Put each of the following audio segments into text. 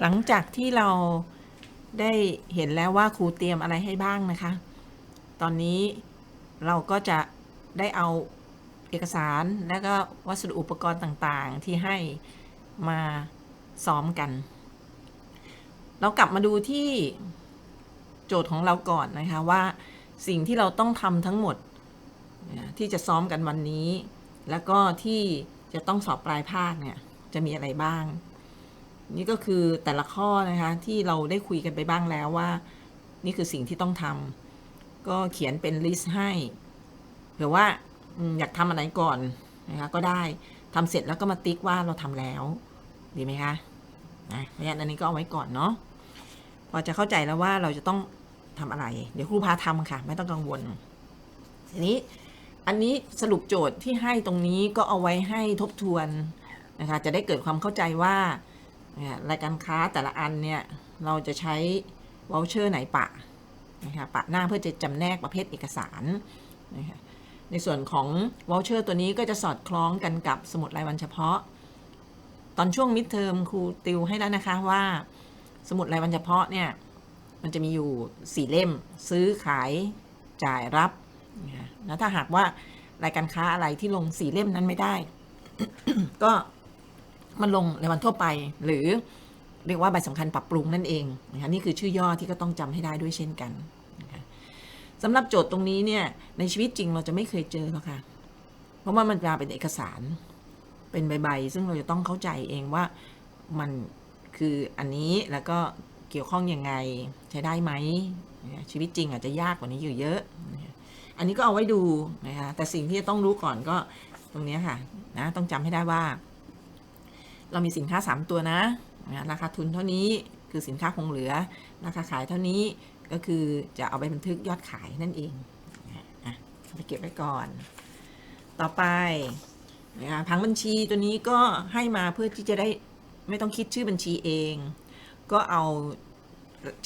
หลังจากที่เราได้เห็นแล้วว่าครูเตรียมอะไรให้บ้างนะคะ ตอนนี้เราก็จะได้เอาเอกสารและก็วัสดุอุปกรณ์ต่างๆ ที่ให้มาซ้อมกัน เรากลับมาดูที่โจทย์ของเราก่อนนะคะว่าสิ่งที่เราต้องทำทั้งหมดที่จะซ้อมกันวันนี้ แล้วก็ที่จะต้องสอบปลายภาคเนี่ยจะมีอะไรบ้าง นี่ก็คือแต่ละข้อนะคะที่เราได้คุยกันไปบ้างแล้วว่า นี่คือสิ่งที่ต้องทำก็เขียนเป็นลิสต์ให้เผื่อว่าอยากทำอะไรก่อนนะคะก็ได้ทำเสร็จแล้วก็มาติ๊กว่าเราทำแล้ว ดีไหมคะนะเพราะฉะนั้นอันนี้ก็เอาไว้ก่อนเนาะพอจะเข้าใจแล้วว่าเราจะต้องทำอะไร เดี๋ยวครูพาทำค่ะ ไม่ต้องกังวลทีนี้อันนี้สรุปโจทย์ที่ให้ตรงนี้ก็เอาไว้ให้ทบทวนนะคะจะได้เกิดความเข้าใจว่า รายการค้าแต่ละอันเนี่ย เราจะใช้วอลเชอร์ไหนปะนะคะปะหน้าเพื่อจะจำแนกประเภทเอกสารนะคะในส่วนของวอลเชอร์ตัวนี้ก็จะสอดคล้องกันกับสมุดรายวันเฉพาะ ตอนช่วงมิดเทอมครูติวให้แล้วนะคะว่าสมุดรายวันเฉพาะเนี่ย มันจะมีอยู่สี่เล่มซื้อขายจ่ายรับนะถ้าหากว่ารายการค้าอะไรที่ลงสี่เล่มนั้นไม่ได้ ก็ มันลงในวันทั่วไป หรือเรียกว่าใบสำคัญปรับปรุงนั่นเองนะคะนี่คือชื่อย่อที่ก็ต้องจำให้ได้ด้วยเช่นกันนะคะสำหรับโจทย์ตรงนี้เนี่ยในชีวิตจริงเราจะไม่เคยเจอหรอกค่ะ เพราะว่ามันมาเป็นเอกสาร เป็นใบๆซึ่งเราจะต้องเข้าใจเองว่ามันคืออันนี้แล้วก็เกี่ยวข้องยังไงใช้ได้ไหมชีวิตจริงอาจจะยากกว่านี้อยู่เยอะ อันนี้ก็เอาไว้ดูนะคะแต่สิ่งที่จะต้องรู้ก่อนก็ตรงนี้ค่ะนะต้องจำให้ได้ว่า เรามีสินค้า 3 ตัวนะราคาทุนเท่านี้คือสินค้าคงเหลือ ราคาขายเท่านี้ก็คือจะเอาไปบันทึกยอดขายนั่นเองอะไปเก็บไว้ก่อน ต่อไปนะคะผังบัญชีตัวนี้ก็ให้มาเพื่อที่จะได้ไม่ต้องคิดชื่อบัญชีเอง ก็เอา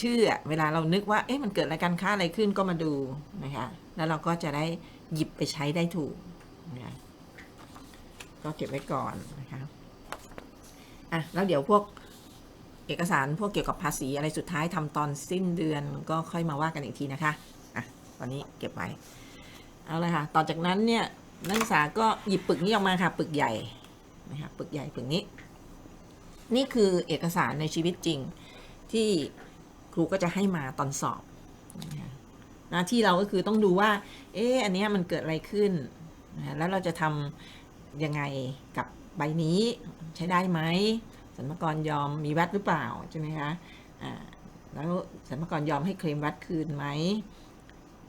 ชื่อเวลาเรานึกว่าเอ๊ะมันเกิดรายการค้าอะไรขึ้นก็มาดูนะคะแล้วเราก็จะได้หยิบไปใช้ได้ถูกนะคะก็เก็บไว้ก่อนนะคะ อะแล้วเดี๋ยวพวกเอกสารพวกเกี่ยวกับภาษีอะไรสุดท้ายทำตอนสิ้นเดือนก็ค่อยมาว่ากันอีกทีนะคะอะตอนนี้เก็บไว้เอาเลยค่ะ ต่อจากนั้นเนี่ยนักศึกษาก็หยิบปึกนี้ออกมาค่ะ ปึกใหญ่นะคะปึกใหญ่ปึกนี้ นี่คือเอกสารในชีวิตจริงที่ครูก็จะให้มาตอนสอบนะคะหน้าที่เราก็คือต้องดูว่า เอ๊ะอันนี้มันเกิดอะไรขึ้นนะแล้วเราจะทำยังไงกับ ใบนี้ใช้ได้ไหมสรรพากรยอมมีแวดหรือเปล่าใช่ไหมคะอ่าแล้วสรรพากรยอมให้เคลมแวดคืนไหม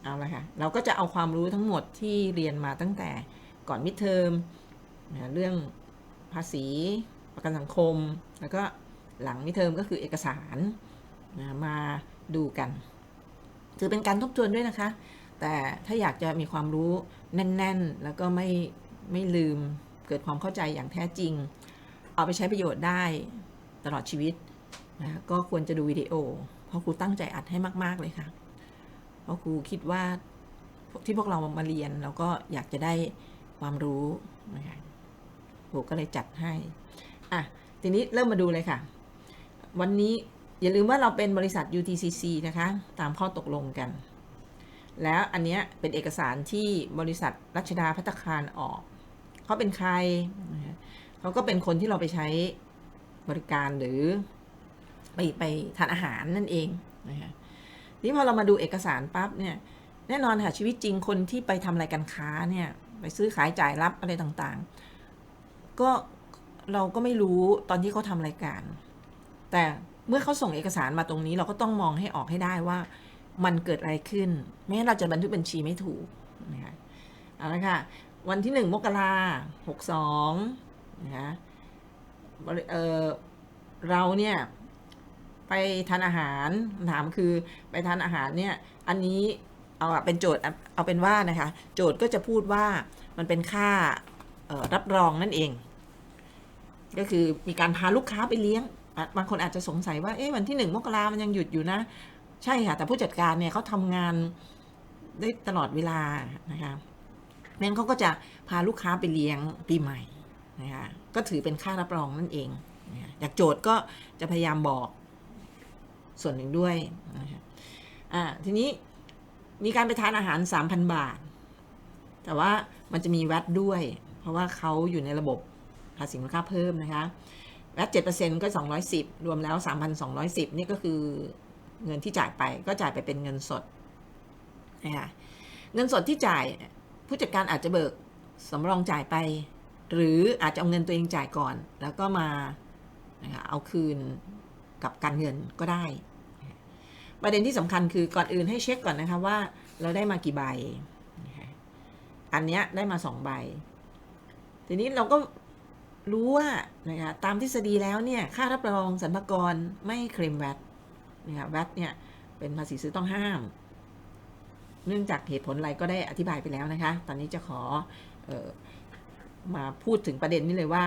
เอาละค่ะเราก็จะเอาความรู้ทั้งหมดที่เรียนมาตั้งแต่ก่อนมิดเทอมเรื่องภาษีประกันสังคม แล้วก็หลังมิดเทอมก็คือเอกสารนะมาดูกัน ถือเป็นการทบทวนด้วยนะคะ แต่ถ้าอยากจะมีความรู้แน่น ๆ แล้วก็ไม่ไม่ลืม เกิดความเข้าใจอย่างแท้จริง เอาไปใช้ประโยชน์ได้ตลอดชีวิตนะก็ควรจะดูวิดีโอ เพราะครูตั้งใจอัดให้มาก ๆ เลยค่ะ เพราะครูคิดว่าที่พวกเรามาเรียนเราก็อยากจะได้ความรู้นะคะครูก็เลยจัดให้ อะ ทีนี้เริ่มมาดูเลยค่ะ วันนี้อย่าลืมว่าเราเป็นบริษัท UTCC นะคะ ตามข้อตกลงกัน แล้วอันเนี้ยเป็นเอกสารที่บริษัทรัชดาพัตตาคารออก เขาเป็นใคร เขาก็เป็นคนที่เราไปใช้บริการหรือไปไปทานอาหารนั่นเองนะคะนี่พอเรามาดูเอกสารปั๊บเนี่ยแน่นอนค่ะชีวิตจริงคนที่ไปทำรายการค้าเนี่ยไปซื้อขายจ่ายรับอะไรต่างๆ ก็เราก็ไม่รู้ตอนที่เขาทำรายการ แต่เมื่อเขาส่งเอกสารมาตรงนี้เราก็ต้องมองให้ออกให้ได้ว่ามันเกิดอะไรขึ้น ไม่งั้นเราจะบันทึกบัญชีไม่ถูกนะคะเอาละค่ะ วันที่หนึ่งมกราหกสองนะคะเออเราเนี่ยไปทานอาหารคำถามคือไปทานอาหารเนี่ยอันนี้เอาเป็นโจทย์เอาเป็นว่านะคะโจทย์ก็จะพูดว่ามันเป็นค่ารับรองนั่นเอง ก็คือมีการพาลูกค้าไปเลี้ยง บางคนอาจจะสงสัยว่าเอ๊ะวันที่หนึ่งมกรามันยังหยุดอยู่นะ ใช่ค่ะ แต่ผู้จัดการเนี่ยเขาทำงานได้ตลอดเวลานะคะ นั้นเขาก็จะพาลูกค้าไปเลี้ยงปีใหม่นะคะก็ถือเป็นค่ารับรองนั่นเองจากโจทย์ก็จะพยายามบอกส่วนหนึ่งด้วยนะคะอ่าทีนี้มีการไปทานอาหาร 3,000 บาท แต่ว่ามันจะมีแวดด้วย เพราะว่าเขาอยู่ในระบบภาษีมูลค่าเพิ่มนะคะแวด7%ก็ 210 รวมแล้ว 3,210 นี่ก็คือเงินที่จ่ายไปก็จ่ายไปเป็นเงินสดนะคะเงินสดที่จ่าย ผู้จัดการอาจจะเบิกสำรองจ่ายไป หรืออาจจะเอาเงินตัวเองจ่ายก่อน แล้วก็มาเอาคืนกับการเงินก็ได้ ประเด็นที่สำคัญคือก่อนอื่นให้เช็คก่อนนะคะว่าเราได้มากี่ใบ อันเนี้ยได้มาสองใบ ทีนี้เราก็รู้ว่านะคะตามทฤษฎีแล้วเนี่ยค่ารับรองสรรพากรไม่เคลมแวตนะคะแวตเนี่ยเป็นภาษีซื้อต้องห้าม เนื่องจากเหตุผลอะไรก็ได้อธิบายไปแล้วนะคะ ตอนนี้จะขอออมาพูดถึงประเด็นนี้เลยว่า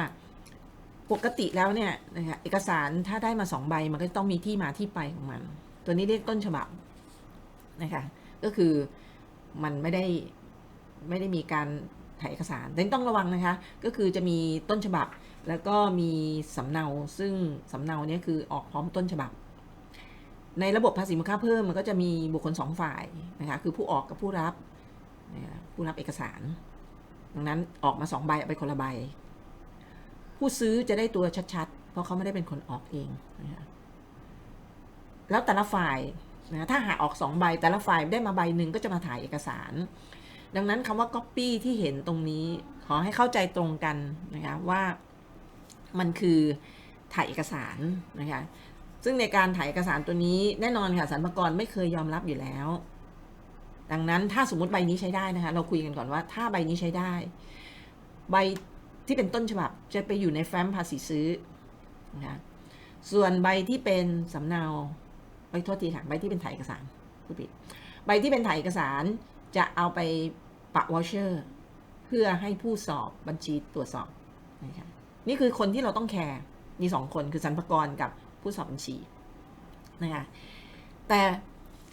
ปกติแล้วเนี่ยนะคะเอกสารถ้าได้มาสองใบมันก็ต้องมีที่มาที่ไปของมัน ตัวนี้เรียกต้นฉบับนะคะก็คือมันไม่ได้ไม่ได้มีการถ่ายเอกสารแต่ต้องระวังนะคะ ก็คือจะมีต้นฉบับแล้วก็มีสำเนาซึ่งสำเนาเนี้ยคือออกพร้อมต้นฉบับ ในระบบภาษีมูลค่าเพิ่มมันก็จะมีบุคคลสองฝ่ายนะคะคือผู้ออกกับผู้รับนะะผู้รับเอกสาร ดังนั้นออกมาสองใบเอาไปคนละใบ ผู้ซื้อจะได้ตัวชัดๆ เพราะเขาไม่ได้เป็นคนออกเองนะคะแล้วแต่ละฝ่ายนะถ้าหาออกสองใบแต่ละฝ่ายได้มาใบหนึ่งก็จะมาถ่ายเอกสาร ดังนั้นคำว่า copy ที่เห็นตรงนี้ขอให้เข้าใจตรงกันนะคะว่ามันคือถ่ายเอกสารนะคะ ซึ่งในการถ่ายเอกสารตัวนี้แน่นอนค่ะสรรพากรไม่เคยยอมรับอยู่แล้ว ดังนั้นถ้าสมมติใบนี้ใช้ได้นะคะ เราคุยกันก่อนว่าถ้าใบนี้ใช้ได้ ใบที่เป็นต้นฉบับจะไปอยู่ในแฟ้มภาษีซื้อนะคะส่วนใบที่เป็นสำเนาไปโทษทีค่ะใบที่เป็นถ่ายเอกสารผู้ผิดใบที่เป็นถ่ายเอกสารจะเอาไปปะวอชเชอร์เพื่อให้ผู้สอบบัญชีตรวจสอบนะคะนี่คือคนที่เราต้องแคร์มีสองคนคือสรรพากรกับ ผู้สอบบัญชีนะคะแต่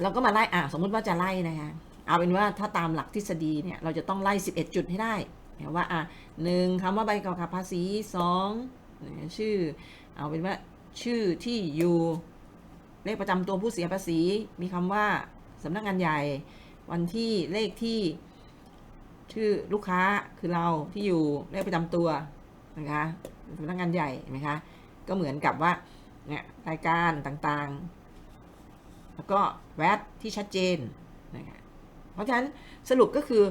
เราก็มาไล่อะสมมุติว่าจะไล่นะคะเอาเป็นว่าถ้าตามหลักทฤษฎีเนี่ยเราจะต้องไล่ 11 จุดให้ได้ว่าอะหนึ่งคำว่าใบกำกับภาษีสองชื่อ เอาเป็นว่าชื่อที่อยู่เลขประจำตัวผู้เสียภาษี มีคำว่าสำนักงานใหญ่ วันที่เลขที่ ชื่อลูกค้าคือเราที่อยู่เลขประจำตัวนะคะสำนักงานใหญ่เห็นไหมคะก็เหมือนกับว่า เนี่ยรายการต่างๆ แล้วก็แวดที่ชัดเจนนะคะเพราะฉะนั้นสรุปก็คือ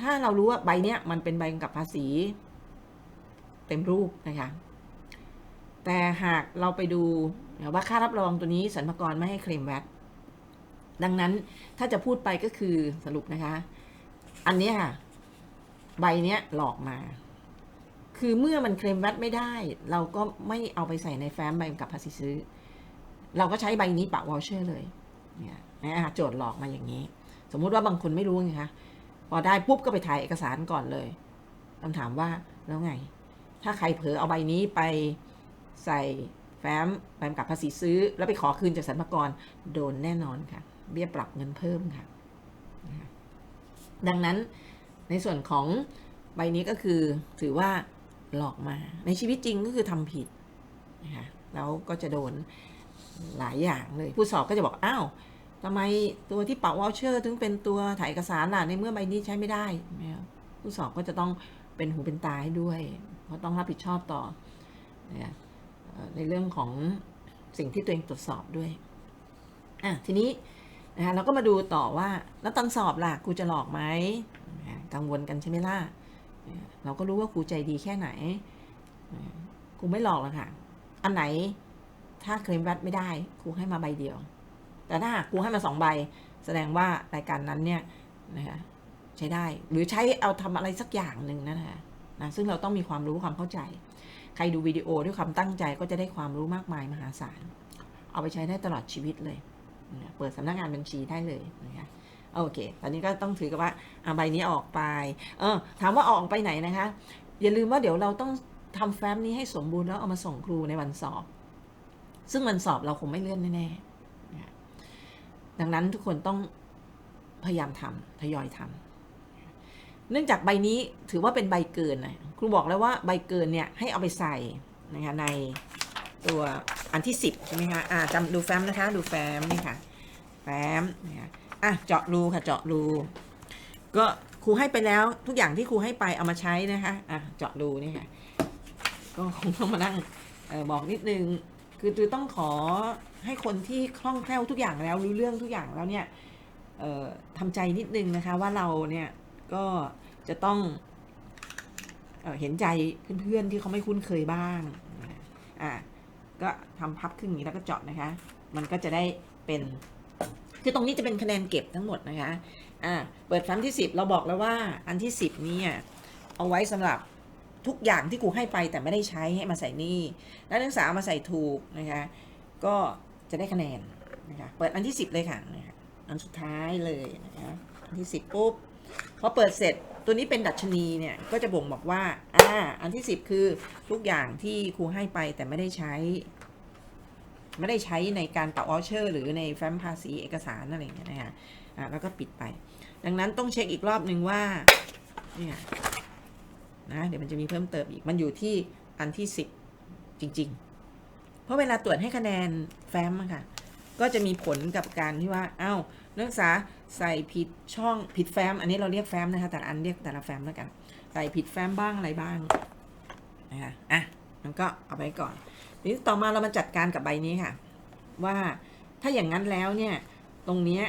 ถ้าเรารู้ว่าใบเนี้ยมันเป็นใบกับภาษีเต็มรูปนะคะแต่หากเราไปดูว่าค่ารับรองตัวนี้สรรพากรไม่ให้เคลมแวดดังนั้นถ้าจะพูดไปก็คือสรุปนะคะ อันนี้ค่ะ ใบเนี้ยหลอกมา คือเมื่อมันเคลมแวดไม่ได้ เราก็ไม่เอาไปใส่ในแฟ้มใบกำกับภาษีซื้อ เราก็ใช้ใบนี้ปะวอลเชอร์เลยเนี่ยนะโจทย์หลอกมาอย่างนี้ สมมุติว่าบางคนไม่รู้ไงคะพอได้ปุ๊บก็ไปถ่ายเอกสารก่อนเลยคำถามว่าแล้วไง ถ้าใครเผลอเอาใบนี้ไปใส่แฟ้มใบกำกับภาษีซื้อ แล้วไปขอคืนจากสรรพากรโดนแน่นอนค่ะ เบี้ยปรับเงินเพิ่มค่ะ ดังนั้นในส่วนของใบนี้ก็คือถือว่า หลอกมา ในชีวิตจริงก็คือทำผิดนะคะแล้วก็จะโดนหลายอย่างเลย ผู้สอบก็จะบอกอ้าวทำไมตัวที่เป่าวอลเชอร์ ถึงเป็นตัวถ่ายเอกสารล่ะในเมื่อใบนี้ใช้ไม่ได้ผู้สอบก็จะต้องเป็นหูเป็นตาให้ด้วย เพราะต้องรับผิดชอบต่อในเรื่องของสิ่งที่ตัวเองตรวจสอบด้วยอะทีนี้นะคะเราก็มาดูต่อว่าแล้วตอนสอบล่ะครูจะหลอกไหมกังวลกันใช่ไหมล่ะ เราก็รู้ว่าครูใจดีแค่ไหนครูไม่หลอกหรอกค่ะ อันไหนถ้าเคลมแวดไม่ได้ครูให้มาใบเดียว แต่ถ้าครูให้มาสองใบ แสดงว่ารายการนั้นเนี่ยนะคะใช้ได้หรือใช้เอาทำอะไรสักอย่างหนึ่งนะคะนะซึ่งเราต้องมีความรู้ความเข้าใจ ใครดูวิดีโอด้วยความตั้งใจก็จะได้ความรู้มากมายมหาศาล เอาไปใช้ได้ตลอดชีวิตเลย เปิดสำนักงานบัญชีได้เลยนะคะ โอเค ตอนนี้ก็ต้องถือกับว่าเอาใบนี้ออกไป เออ ถามว่าออกไปไหนนะคะ อย่าลืมว่าเดี๋ยวเราต้องทำแฟ้มนี้ให้สมบูรณ์แล้วเอามาส่งครูในวันสอบ ซึ่งวันสอบเราคงไม่เลื่อนแน่ๆดังนั้นทุกคนต้องพยายามทำทยอยทำเนื่องจากใบนี้ถือว่าเป็นใบเกินนะครูบอกแล้วว่าใบเกินเนี่ยให้เอาไปใส่นะคะในตัวอันที่ 10 ใช่ไหมคะ อ่าจำดูแฟ้มนะคะ ดูแฟ้มนี่ค่ะ แฟ้มนะคะ อะเจาะรูค่ะเจาะรู ก็ครูให้ไปแล้วทุกอย่างที่ครูให้ไปเอามาใช้นะคะอะเจาะรูนี่ค่ะก็คงต้องมานั่งเออบอกนิดนึงคือตือต้องขอให้คนที่คล่องแคล่วทุกอย่างแล้วรู้เรื่องทุกอย่างแล้วเนี่ยเอ่อทำใจนิดนึงนะคะว่าเราเนี่ยก็จะต้องเออเห็นใจเพื่อนๆที่เขาไม่คุ้นเคยบ้างอะก็ทำพับครึ่งนี้แล้วก็เจาะนะคะ มันก็จะได้เป็น คือตรงนี้จะเป็นคะแนนเก็บทั้งหมดนะคะ อ่า เปิดแฟ้มที่ 10 เราบอกแล้วว่าอันที่ 10นี้อะเอาไว้สำหรับทุกอย่างที่ครูให้ไปแต่ไม่ได้ใช้ให้มาใส่นี่ นักศึกษาเอามาใส่ถูกนะคะ ก็จะได้คะแนนนะคะ เปิดอันที่ 10 เลยค่ะนะคะอันสุดท้ายเลยนะคะอันที่ 10 ปุ๊บ พอเปิดเสร็จตัวนี้เป็นดัชนีเนี่ย ก็จะบ่งบอกว่า อ่า อันที่ 10 คือทุกอย่างที่ครูให้ไปแต่ไม่ได้ใช้ ไม่ได้ใช้ในการต่อวอเชอร์หรือในแฟ้มภาษีเอกสารอะไรอย่างเงี้ยนะคะอะแล้วก็ปิดไป ดังนั้นต้องเช็คอีกรอบหนึ่งว่าเนี่ยนะเดี๋ยวมันจะมีเพิ่มเติมอีกมันอยู่ที่อันที่ 10 จริง ๆ เพราะเวลาตรวจให้คะแนนแฟ้มค่ะ ก็จะมีผลกับการที่ว่าเอ้านักศึกษาใส่ผิดช่องผิดแฟ้ม อันนี้เราเรียกแฟ้มนะคะแต่ละอันเรียกแต่ละแฟ้มแล้วกัน ใส่ผิดแฟ้มบ้างอะไรบ้างนะคะอะมันก็เอาไปก่อน นี้ต่อมาเรามาจัดการกับใบนี้ค่ะ ว่าถ้าอย่างนั้นแล้วเนี่ยตรงนี้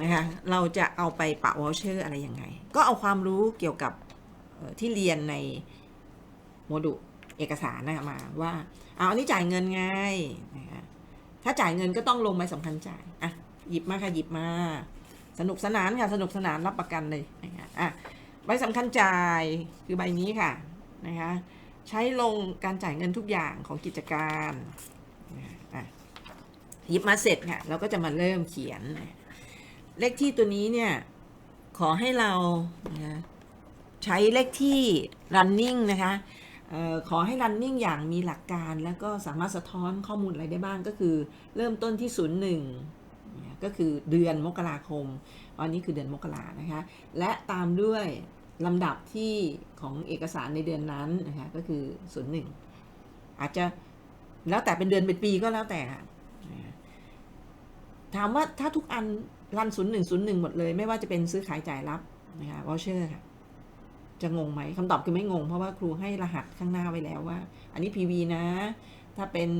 นะคะเราจะเอาไปปะวอลเชอร์อะไรยังไง ก็เอาความรู้เกี่ยวกับที่เรียนในโมดูลเอกสารนะคะมาว่าเอาอันนี้จ่ายเงินไงนะคะถ้าจ่ายเงินก็ต้องลงใบสำคัญจ่ายอะหยิบมาค่ะหยิบมา สนุกสนานค่ะสนุกสนานรับประกันเลยนะคะอะใบสำคัญจ่ายคือใบนี้ค่ะนะคะ ใช้ลงการจ่ายเงินทุกอย่างของกิจการหยิบมาเสร็จค่ะเราก็จะมาเริ่มเขียน เลขที่ตัวนี้เนี่ย ขอให้เรานะใช้เลขที่ running นะคะออขอให้ running อย่างมีหลักการแล้วก็สามารถสะท้อนข้อมูลอะไรได้บ้างก็คือ เริ่มต้นที่ 01เนี่ยก็คือเดือนมกราคมอันนี้คือเดือนมกรานะคะ และตามด้วย ลำดับที่ของเอกสารในเดือนนั้นนะคะก็คือ 01 อาจจะแล้วแต่เป็นเดือนเป็นปีก็แล้วแต่ถามว่าถ้าทุกอันรันศูนย์หนึ่งศูนย์หนึ่งหมดเลย ไม่ว่าจะเป็นซื้อขายจ่ายรับนะคะวอเชอร์ค่ะจะงงไหมคำตอบคือไม่งง เพราะว่าครูให้รหัสข้างหน้าไว้แล้วว่า อันนี้ PV นะ ถ้าเป็น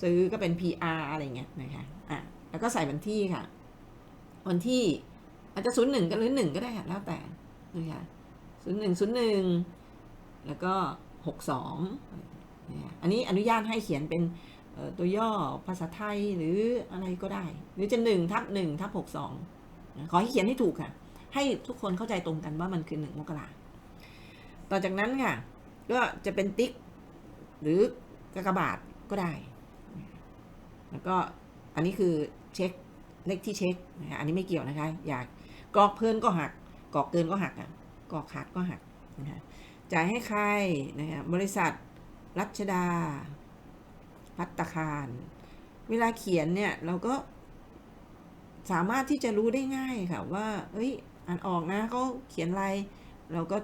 ซื้อก็เป็น PR อะไรเงี้ยนะคะอะแล้วก็ใส่วันที่ค่ะ วันที่ อาจจะศูนย์หนึ่งก็หรือหนึ่งก็ได้แล้วแต่นะคะศูนย์หนึ่งศูนย์หนึ่งแล้วก็หกสองอันนี้อนุญาตให้เขียนเป็นตัวย่อภาษาไทยหรืออะไรก็ได้ หรือจะหนึ่งทับหนึ่งทับหกสองขอให้เขียนให้ถูกค่ะ ให้ทุกคนเข้าใจตรงกันว่ามันคือหนึ่งมกราต่อจากนั้นค่ะ ก็จะเป็นติ๊กหรือกากบาทก็ได้ แล้วก็อันนี้คือเช็คเลขที่เช็คนะคะอันนี้ไม่เกี่ยวนะคะ อยาก กอกเพิ่นก็หัก กอกเกินก็หักอะกอกขาดก็หักนะคะจ่ายให้ใครนะคะบริษัทรัชดา พัตตาคาร เวลาเขียนเนี่ยเราก็สามารถที่จะรู้ได้ง่ายค่ะว่า เอ้ย อ่านออกนะเขาเขียนอะไร เราก็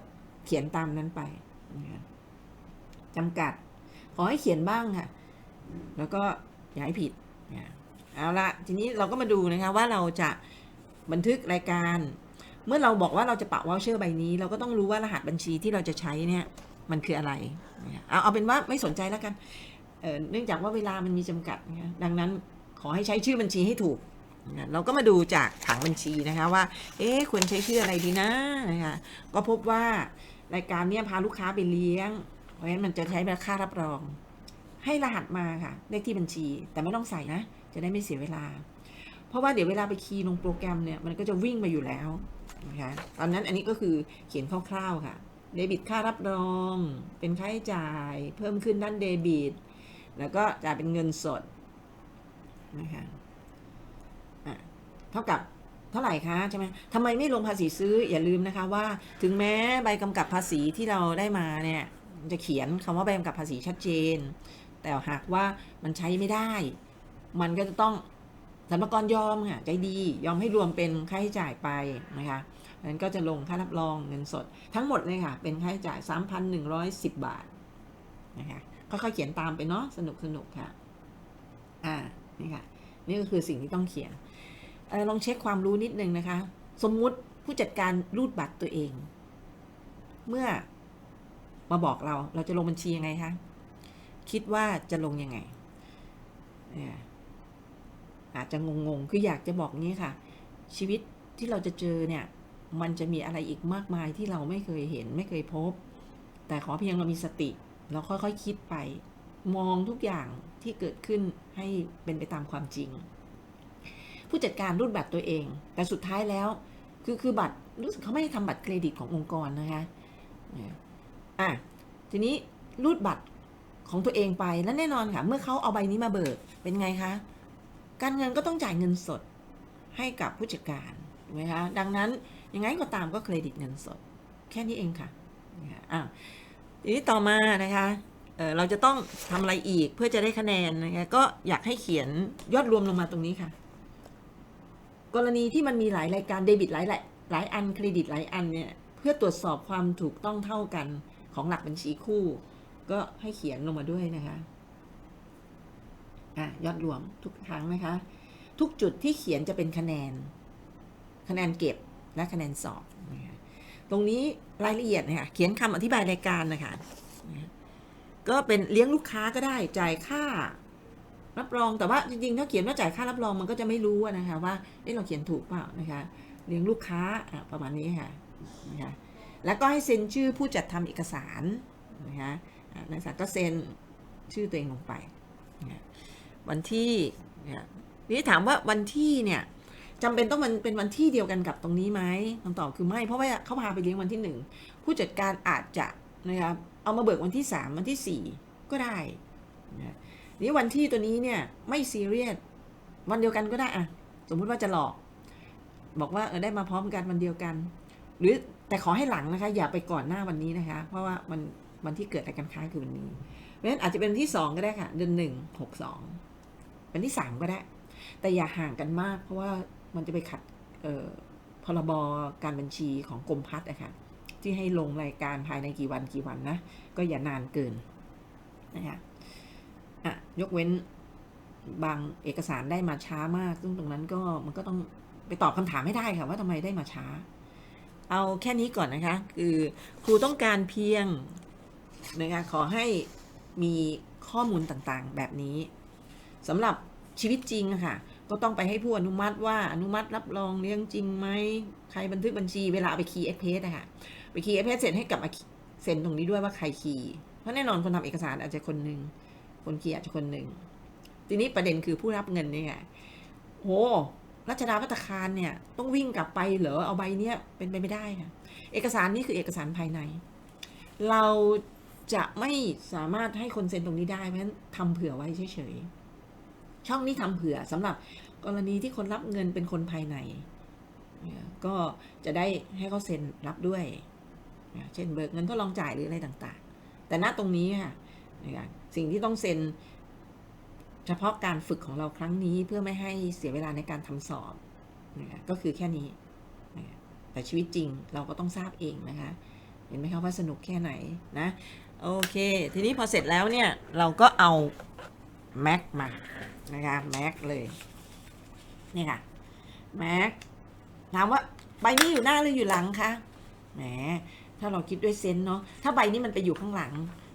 เขียนตามนั้นไปนะคะจำกัด ขอให้เขียนบ้างค่ะ แล้วก็อย่าให้ผิดนะเอาละทีนี้เราก็มาดูนะคะว่าเราจะ บันทึกรายการ เมื่อเราบอกว่าเราจะปะวอลเชอร์ใบนี้ เราก็ต้องรู้ว่ารหัสบัญชีที่เราจะใช้เนี่ยมันคืออะไร เอาเอาเป็นว่าไม่สนใจแล้วกันเนื่องจากว่าเวลามันมีจำกัด ดังนั้นขอให้ใช้ชื่อบัญชีให้ถูก เราก็มาดูจากผังบัญชีนะคะว่า เอ๊ควรใช้ชื่ออะไรดีนะนะคะก็พบว่ารายการเนี้ยพาลูกค้าไปเลี้ยง เพราะฉะนั้นมันจะใช้เป็นค่ารับรอง ให้รหัสมาค่ะ เลขที่บัญชีแต่ไม่ต้องใส่นะ จะได้ไม่เสียเวลา เพราะว่าเดี๋ยวเวลาไปคีย์ลงโปรแกรมเนี่ยมันก็จะวิ่งมาอยู่แล้วนะคะตอนนั้นอันนี้ก็คือเขียนคร่าวๆค่ะเดบิตค่ารับรอง เป็นค่าใช้จ่ายเพิ่มขึ้นด้านเดบิต แล้วก็จ่ายเป็นเงินสดนะคะอะเท่ากับเท่าไหร่คะใช่ไหมทำไมไม่ลงภาษีซื้ออย่าลืมนะคะว่า ถึงแม้ใบกำกับภาษีที่เราได้มาเนี่ยจะเขียนคำว่าใบกำกับภาษีชัดเจน แต่หากว่ามันใช้ไม่ได้ มันก็จะต้อง สรรพากรยอมค่ะใจดียอมให้รวมเป็นค่าใช้จ่ายไปนะคะนั้นก็จะลงค่ารับรองเงินสด ทั้งหมดเลยค่ะเป็นค่าใช้จ่าย 3,110 บาทนะคะค่อยๆเขียนตามไปเนาะสนุกสนุกค่ะอ่านี่ค่ะนี่ก็คือสิ่งที่ต้องเขียนออลองเช็คความรู้นิดนึงนะคะ สมมุติผู้จัดการรูดบัตรตัวเอง เมื่อมาบอกเราเราจะลงบัญชียังไงคะคิดว่าจะลงยังไงเนี่ย อาจจะงงๆ คืออยากจะบอกงี้ค่ะ ชีวิตที่เราจะเจอเนี่ย มันจะมีอะไรอีกมากมายที่เราไม่เคยเห็นไม่เคยพบ แต่ขอเพียงเรามีสติ เราค่อยๆคคิดไป มองทุกอย่างที่เกิดขึ้นให้เป็นไปตามความจริง ผู้จัดการรูดบัตรตัวเอง แต่สุดท้ายแล้ว คือคือบัตรรู้สึกเขาไม่ได้ทำบัตรเครดิตขององค์กรนะคะอะทีนี้รูดบัตรของตัวเองไปแล้วแน่นอนค่ะ เมื่อเขาเอาใบนี้มาเบิกเป็นไงคะ การเงินก็ต้องจ่ายเงินสดให้กับผู้จัดการถูกไหมคะดังนั้นยังไงก็ตามก็เครดิตเงินสด แค่นี้เองค่ะอะทีนี้ต่อมานะคะเเราจะต้องทำอะไรอีกเพื่อจะได้คะแนนนะคะก็อยากให้เขียนยอดรวมลงมาตรงนี้ค่ะ กรณีที่มันมีหลายรายการเดบิตหลายหลายหลายอันเครดิตหลายอันเนี่ยเพื่อตรวจสอบความถูกต้องเท่ากันของหลักบัญชีคู่ ก็ให้เขียนลงมาด้วยนะคะ อะยอดรวมทุกครั้งนะคะ ทุกจุดที่เขียนจะเป็นคะแนน คะแนนเก็บและคะแนนสอบนะคะตรงนี้รายละเอียดนะคะเขียนคำอธิบายรายการนะคะนะก็เป็นเลี้ยงลูกค้าก็ได้จ่ายค่า รับรองแต่ว่าจริงๆถ้าเขียนว่าจ่ายค่ารับรองมันก็จะไม่รู้นะคะว่าเอ๊ะเราเขียนถูกเปล่านะคะ เลี้ยงลูกค้าประมาณนี้ค่ะนะคะแล้วก็ให้เซ็นชื่อผู้จัดทำเอกสารนะคะอะนักศึกษาก็เซ็นชื่อตัวเองลงไปนะ วันที่เนี่ยนี่ถามว่าวันที่เนี่ยจำเป็นต้องมันเป็นวันที่เดียวกันกับตรงนี้ไหมคำตอบคือไม่ เพราะว่าเขาพาไปเลี้ยงวันที่หนึ่งผู้จัดการอาจจะนะครับเอามาเบิกวันที่สามวันที่สี่ก็ได้นี่วันที่ตัวนี้เนี่ยไม่ซีเรียสวันเดียวกันก็ได้อะสมมุติว่าจะหลอก บอกว่าเออได้มาพร้อมกันวันเดียวกัน หรือแต่ขอให้หลังนะคะ อย่าไปก่อนหน้าวันนี้นะคะ เพราะว่ามันวันที่เกิดอะไรกันค้าคือวันนี้เพราะฉะนั้นอาจจะเป็นวันที่สองก็ได้ค่ะ เดือนหนึ่งหกสอง วันที่สามก็ได้ แต่อย่าห่างกันมาก เพราะว่ามันจะไปขัดพรบการบัญชีของกรมพัฒน์นะคะที่ให้ลงรายการภายในกี่วันกี่วันนะ ก็อย่านานเกินนะคะอะยกเว้นบางเอกสารได้มาช้ามาก ซึ่งตรงนั้นก็มันก็ต้องไปตอบคำถามให้ได้ค่ะว่าทำไมได้มาช้า เอาแค่นี้ก่อนนะคะ คือครูต้องการเพียงนะคะขอให้มีข้อมูลต่างๆแบบนี้ สำหรับชีวิตจริงอะค่ะ ก็ต้องไปให้ผู้อนุมัติว่าอนุมัติรับรองเลี้ยงจริงไหมใครบันทึกบัญชีเวลาไปคีย์เอ็กเพสอะค่ะไปคีย์เอ็กเพสเสร็จให้กลับมาเซ็นตรงนี้ด้วยว่าใครคีย์เพราะแน่นอนคนทำเอกสารอาจจะคนหนึ่งคนเกียร์จะคนหนึ่งทีนี้ประเด็นคือผู้รับเงินเนี่ยโหรัชดาพัตตาคารเนี่ยต้องวิ่งกลับไปเหรอเอาใบเนี้ยเป็นไปไม่ได้ค่ะเอกสารนี้คือเอกสารภายใน เราจะไม่สามารถให้คนเซ็นตรงนี้ได้เพราะฉะนั้นทำเผื่อไว้เฉยๆ ช่องนี้ทำเผื่อสำหรับกรณีที่คนรับเงินเป็นคนภายใน ก็จะได้ให้เขาเซ็นรับด้วย เช่นเบิกเงินทดลองจ่ายหรืออะไรต่างๆ แต่ณตรงนี้ค่ะสิ่งที่ต้องเซ็นเฉพาะการฝึกของเราครั้งนี้เพื่อไม่ให้เสียเวลาในการทำสอบก็คือแค่นี้ แต่ชีวิตจริงเราก็ต้องทราบเองนะคะ เห็นไหมคะว่าสนุกแค่ไหนนะ โอเค ทีนี้พอเสร็จแล้วเนี่ย เราก็เอา Mac มานะคะ Mac เลยนี่ค่ะ Mac ถามว่าใบนี้อยู่หน้าหรืออยู่หลังคะแหมถ้าเราคิดด้วยเซนเนาะถ้าใบนี้มันไปอยู่ข้างหลัง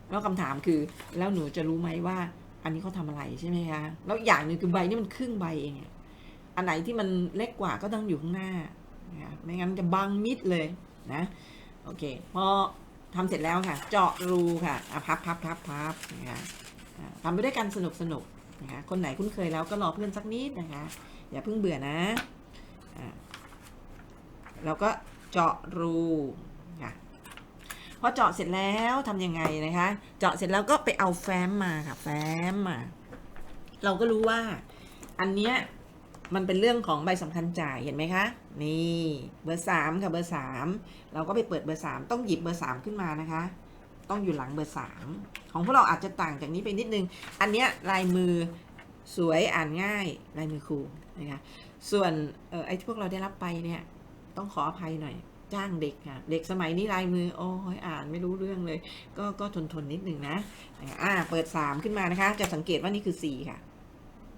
แล้วคำถามคือ แล้วหนูจะรู้ไหมว่า อันนี้เขาทำอะไรใช่ไหมคะแล้วอย่างหนึ่งคือใบนี่มันครึ่งใบเองอันไหนที่มันเล็กกว่าก็ต้องอยู่ข้างหน้านะไม่งั้นจะบังมิดเลยนะโอเคพอทำเสร็จแล้วค่ะ เจาะรูค่ะพับพับพับพับนะคะ ทำไปด้วยกันสนุกสนุกนะคะคนไหนคุ้นเคยแล้วก็รอเพื่อนสักนิดนะคะ อย่าเพิ่งเบื่อนะอ่าเราก็เจาะรูค่ะพอเจาะเสร็จแล้วทำยังไงนะคะ เจาะเสร็จแล้วก็ไปเอาแฟ้มมาค่ะแฟ้มมาเราก็รู้ว่าอันเนี้ยมันเป็นเรื่องของใบสำคัญจ่ายเห็นไหมคะ นี่เบอร์สามค่ะเบอร์สามเราก็ไปเปิดเบอร์สามต้องหยิบเบอร์สามขึ้นมานะคะ ต้องอยู่หลังเบอร์สามของพวกเราอาจจะต่างจากนี้ไปนิดนึง อันเนี้ยลายมือสวยอ่านง่ายลายมือครูนะคะส่วนออไอ้ที่พวกเราได้รับไปเนี่ยต้องขออภัยหน่อยจ้างเด็กค่ะเด็กสมัยนี้ลายมือโอ้ยอ่านไม่รู้เรื่องเลย ก็ก็ทนทนนิดนึงนะอ่าเปิดสามขึ้นมานะคะ จะสังเกตว่านี่คือสี่ค่ะ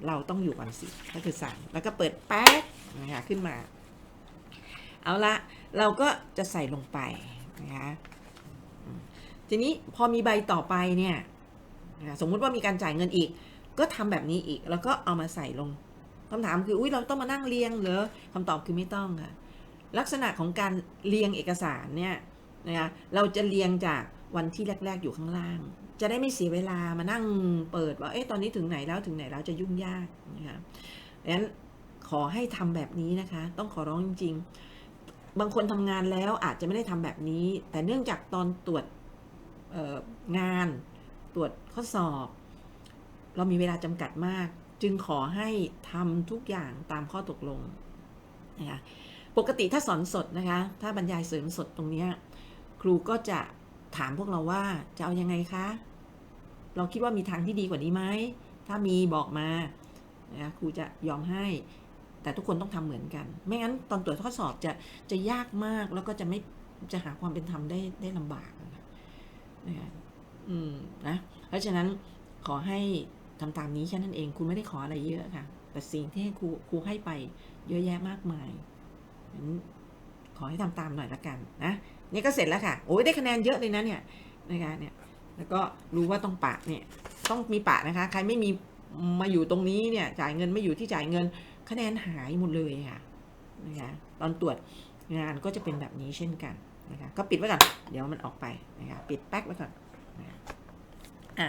เราต้องอยู่ก่อนสี่ก็คือสามแล้วก็เปิดแป๊กนะคะขึ้นมา เอาละเราก็จะใส่ลงไปนะคะ ทีนี้พอมีใบต่อไปเนี่ยสมมุติว่ามีการจ่ายเงินอีก ก็ทำแบบนี้อีก แล้วก็เอามาใส่ลงคำถามคืออุ้ยเราต้องมานั่งเรียงเหรอคำตอบคือไม่ต้องค่ะลักษณะของการเรียงเอกสารเนี่ยนะคะเราจะเรียงจากวันที่แรก ๆ อยู่ข้างล่าง จะได้ไม่เสียเวลามานั่งเปิดว่าเอ๊ะตอนนี้ถึงไหนแล้วถึงไหนแล้วจะยุ่งยากนะคะดังนั้นขอให้ทำแบบนี้นะคะ ต้องขอร้องจริง ๆ บางคนทำงานแล้วอาจจะไม่ได้ทำแบบนี้ แต่เนื่องจากตอนตรวจ งานตรวจข้อสอบ เรามีเวลาจำกัดมาก จึงขอให้ทำทุกอย่างตามข้อตกลงนะคะปกติถ้าสอนสดนะคะ ถ้าบรรยายเสริมสดตรงนี้ครูก็จะถามพวกเราว่าจะเอายังไงคะ เราคิดว่ามีทางที่ดีกว่านี้ไหม ถ้ามีบอกมานะครูจะยอมให้ แต่ทุกคนต้องทำเหมือนกัน ไม่งั้นตอนตรวจข้อสอบจะจะยากมากแล้วก็จะไม่จะหาความเป็นธรรมได้ได้ลำบากนะคะ นะคะอืมนะเพราะฉะนั้นขอให้ทำตามนี้แค่นั้นเองคุณไม่ได้ขออะไรเยอะค่ะ แต่สิ่งที่ให้ครูครูให้ไปเยอะแยะมากมายงั้นขอให้ทำตามหน่อยละกันนะนี่ก็เสร็จแล้วค่ะโอ้ยได้คะแนนเยอะเลยนะเนี่ยนะคะเนี่ยแล้วก็รู้ว่าต้องปะเนี่ยต้องมีปะนะคะ ใครไม่มีมาอยู่ตรงนี้เนี่ยจ่ายเงินไม่อยู่ที่จ่ายเงิน คะแนนหายหมดเลยค่ะนะคะตอนตรวจงานก็จะเป็นแบบนี้เช่นกัน นะคะก็ปิดไว้ก่อน เดี๋ยวมันออกไปนะคะปิดแป๊กไว้ก่อนนะะอะ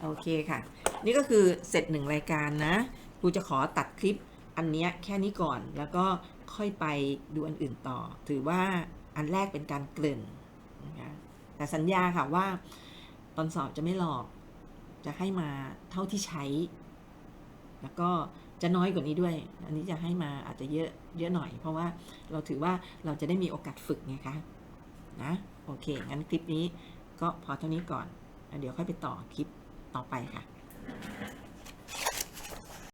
โอเคค่ะ นี่ก็คือเสร็จหนึ่งรายการนะครูจะขอตัดคลิปอันนี้แค่นี้ก่อนแล้วก็ค่อยไปดูอันอื่นต่อ ถือว่าอันแรกเป็นการเกริ่นนะคะแต่สัญญาค่ะว่าตอนสอบจะไม่หลอก จะให้มาเท่าที่ใช้ แล้วก็จะน้อยกว่านี้ด้วย อันนี้จะให้มาอาจจะเยอะเยอะหน่อย เพราะว่าเราถือว่าเราจะได้มีโอกาสฝึกไงคะ นะ โอเค งั้นคลิปนี้ก็พอเท่านี้ก่อน เดี๋ยวค่อยไปต่อคลิปต่อไปค่ะ